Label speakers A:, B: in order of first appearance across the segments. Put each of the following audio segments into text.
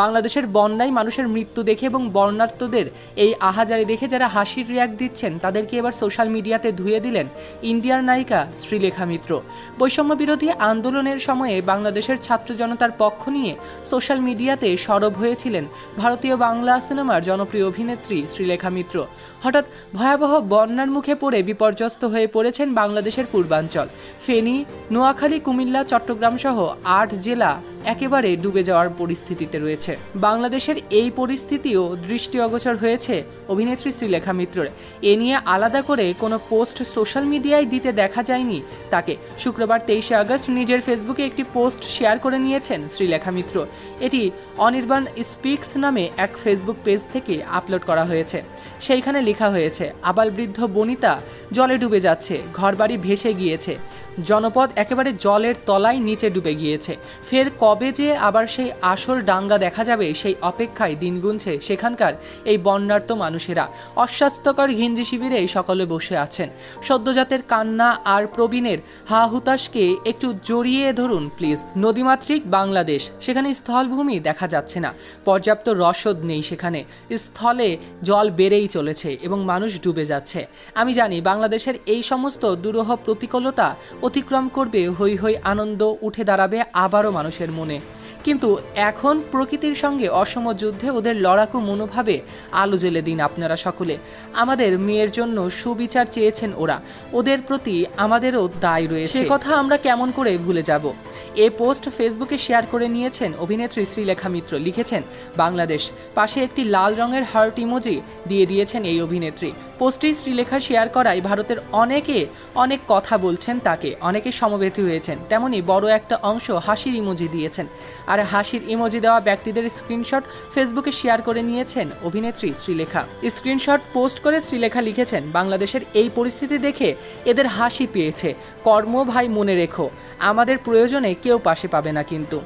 A: বাংলাদেশের বন্যায় মানুষের মৃত্যু দেখে এবং বর্ণার্থদের এই আহাজারি দেখে যারা হাসির রিয়াক্ট দিচ্ছেন, তাদেরকে এবার সোশ্যাল মিডিয়াতে ধুয়ে দিলেন ইন্ডিয়ার নায়িকা শ্রীলেখা মিত্র। বৈষম্য বিরোধী আন্দোলনের সময়ে বাংলাদেশের ছাত্র জনতার পক্ষ নিয়ে সোশ্যাল মিডিয়াতে সরব হয়েছিলেন ভারতীয় বাংলা সিনেমার জনপ্রিয় অভিনেত্রী শ্রীলেখা মিত্র। হঠাৎ ভয়াবহ বন্যার মুখে পড়ে বিপর্যস্ত হয়ে পড়েছেন বাংলাদেশের পূর্বাঞ্চল। ফেনী, নোয়াখালী, কুমিল্লা, চট্টগ্রাম সহ আট জেলা একেবারে ডুবে যাওয়ার পরিস্থিতিতে রয়েছে। বাংলাদেশের এই পরিস্থিতিও দৃষ্টি অগোচর হয়েছে অভিনেত্রী শ্রীলেখা মিত্রের। এ নিয়ে আলাদা করে কোনো পোস্ট সোশ্যাল মিডিয়ায় দিতে দেখা যায়নি তাকে। শুক্রবার তেইশে আগস্ট নিজের ফেসবুকে একটি পোস্ট শেয়ার করে নিয়েছেন শ্রীলেখা মিত্র। এটি অনির্বাণ স্পিক্স নামে এক ফেসবুক পেজ থেকে আপলোড করা হয়েছে। সেইখানে লেখা হয়েছে, আবাল বৃদ্ধ বনিতা, জলে ডুবে যাচ্ছে, ঘরবাড়ি ভেসে গিয়েছে। জনপদ একেবারে জলের তলায় নিচে ডুবে গিয়েছে। ফের কবে যে আবার সেই আসল ডাঙ্গা দেখা যাবে সেই অপেক্ষায় দিন গুনছে সেখানকার এই বন্যার্ত মানুষেরা। অস্বাস্থ্যকর ঘিঞ্জি শিবিরে সকলে বসে আছেন। সদ্যজাতের কান্না আর প্রবীণের হা হুতাশকে একটু জড়িয়ে ধরুন, প্লিজ। নদীমাতৃক বাংলাদেশ, সেখানে স্থলভূমি দেখা যাচ্ছে না। পর্যাপ্ত রসদ নেই সেখানে। স্থলে জল বেড়েই চলেছে এবং মানুষ ডুবে যাচ্ছে। আমি জানি, বাংলাদেশের এই সমস্ত দুরূহ প্রতিকূলতা অতিক্রম করবে হৈ হৈ আনন্দ উঠে দাঁড়াবে আবারও মানুষের মনে। কিন্তু এখন প্রকৃতির সঙ্গে অসম যুদ্ধে ওদের লড়াকু মনোভাবে আলো জ্বেলে দিন আপনারা সকলে। আমাদের মেয়ের জন্য সুবিচার চেয়েছেন ওরা। ওদের প্রতি আমাদেরও দায় রয়েছে। কথা আমরা কেমন করে ভুলে যাব? এ পোস্ট ফেসবুকে শেয়ার করে নিয়েছেন অভিনেত্রী শ্রীলেখা মিত্র। লিখেছেন, বাংলাদেশ, পাশে একটি লাল রঙের হার্ট ইমোজি দিয়ে দিয়েছেন এই অভিনেত্রী। পোস্টটি শ্রীলেখা শেয়ার করায় ভারতের অনেকে অনেক কথা বলছেন তাকে। অনেকে সমবেত হয়েছেন। তেমনি বড় একটা অংশ হাসির ইমোজি দিয়েছেন। আর হাসির ইমোজি দেওয়া ব্যক্তিদের স্ক্রিনশট ফেসবুকে শেয়ার করে নিয়েছেন অভিনেত্রী শ্রীলেখা। স্ক্রিনশট পোস্ট করে শ্রীলেখা লিখেছেন, বাংলাদেশের এই পরিস্থিতি দেখে এদের হাসি পেয়েছে। কর্ম ভাই মনে রেখো, আমাদের প্রয়োজনে কেউ পাশে পাবে না কিন্তু।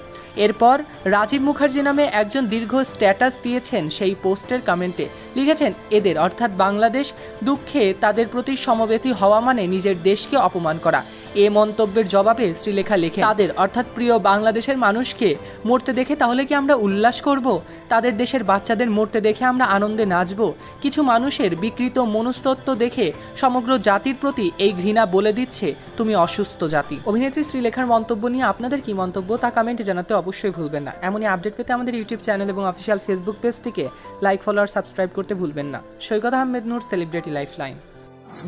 A: এরপর রাজীব মুখার্জি নামে একজন দীর্ঘ স্ট্যাটাস দিয়েছেন সেই পোস্টের কমেন্টে। লিখেছেন, এদের, অর্থাৎ বাংলাদেশ দুঃখে তাদের প্রতি সমবেতী হওয়া মানে নিজের দেশকে অপমান করা। এ মন্তব্যের জবাবে শ্রীলেখা লেখে তাদের, অর্থাৎ প্রিয় বাংলাদেশের মানুষকে মরতে দেখে তাহলে কি আমরা উল্লাস করব? তাদের দেশের বাচ্চাদের মরতে দেখে আমরা আনন্দে নাচব? কিছু মানুষের বিকৃত মনস্তত্ব দেখে সমগ্র জাতির প্রতি এই ঘৃণা বলে দিচ্ছে তুমি অসুস্থ জাতি। অভিনেত্রী শ্রীলেখার মন্তব্য নিয়ে আপনাদের কি মন্তব্য তা কমেন্টে জানাতে অবশ্যই ভুলবেন না। এমনই আপডেট পেতে আমাদের ইউটিউব চ্যানেল এবং অফিসিয়াল ফেসবুক পেজটিকে লাইক, ফলো আর সাবস্ক্রাইব করতে ভুলবেন না। Saikat Ahmed Noor, celebrity life line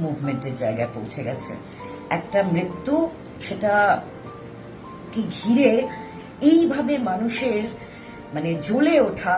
B: মুভমেন্টের জায়গায় পৌঁছে গেছে। একটা মৃত্যু সেটা কি ঘিরে এইভাবে মানুষের মানে জ্বলে ওঠা